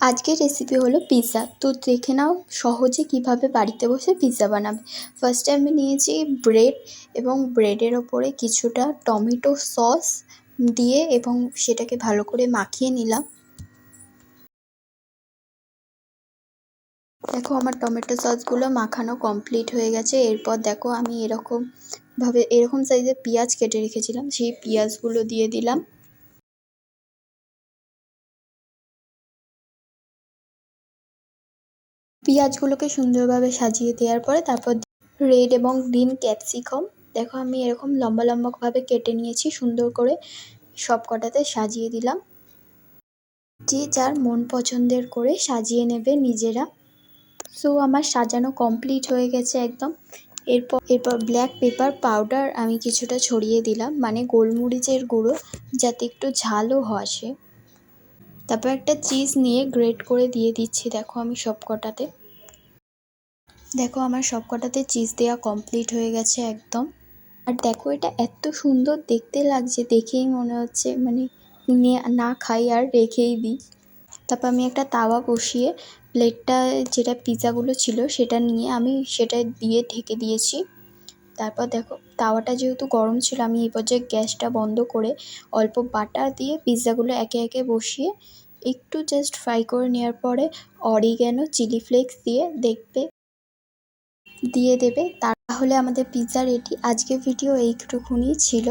আজকের রেসিপি হলো পিৎজা তো দেখে নাও সহজে কীভাবে বাড়িতে বসে পিৎজা বানাবে। ফার্স্টে আমি নিয়েছি ব্রেড এবং ব্রেডের ওপরে কিছুটা টমেটো সস দিয়ে এবং সেটাকে ভালো করে মাখিয়ে নিলাম। দেখো আমার টমেটো সসগুলো মাখানো কমপ্লিট হয়ে গেছে। এরপর দেখো আমি এরকমভাবে এরকম সাইজের পেঁয়াজ কেটে রেখেছিলাম। সেই পেঁয়াজগুলো দিয়ে দিলাম। পেঁয়াজগুলোকে সুন্দরভাবে সাজিয়ে দেওয়ার পরে তারপর রেড এবং গ্রিন ক্যাপসিকাম। দেখো আমি এরকম লম্বা লম্বাভাবে কেটে নিয়েছি, সুন্দর করে সব কটাতে সাজিয়ে দিলাম। যে যার মন পছন্দের করে সাজিয়ে নেবে নিজেরা। সো আমার সাজানো কমপ্লিট হয়ে গেছে একদম। এরপর এরপর ব্ল্যাক পেপার পাউডার আমি কিছুটা ছড়িয়ে দিলাম মানে গোলমরিচের গুঁড়ো, যাতে একটু ঝালও আসে। তারপর একটা চিজ নিয়ে গ্রেট করে দিয়ে দিচ্ছি, দেখো আমি সব কটাতে দেখো আমার সব কটাতে চিজ দেওয়া কমপ্লিট হয়ে গেছে একদম। আর দেখো এটা এত সুন্দর দেখতে লাগছে, দেখেই মনে হচ্ছে মানে না খাই আর রেখেই দিই। তারপর আমি একটা তাওয়া বসিয়ে প্লেটটা যেটা পিৎজাগুলো ছিল সেটা নিয়ে আমি সেটা দিয়ে ঢেকে দিয়েছি। তারপর দেখো তাওয়াটা যেহেতু গরম ছিল, আমি এই পর্যায়ে গ্যাসটা বন্ধ করে অল্প বাটার দিয়ে পিৎজাগুলো একে একে বসিয়ে একটু জাস্ট ফ্রাই করে নেওয়ার পরে অরিগ্যানো চিলি ফ্লেক্স দিয়ে দেখবে, দিয়ে দেবে। তাহলে আমাদের পিৎজা রেডি আজকের ভিডিও এইটুকুনি ছিল।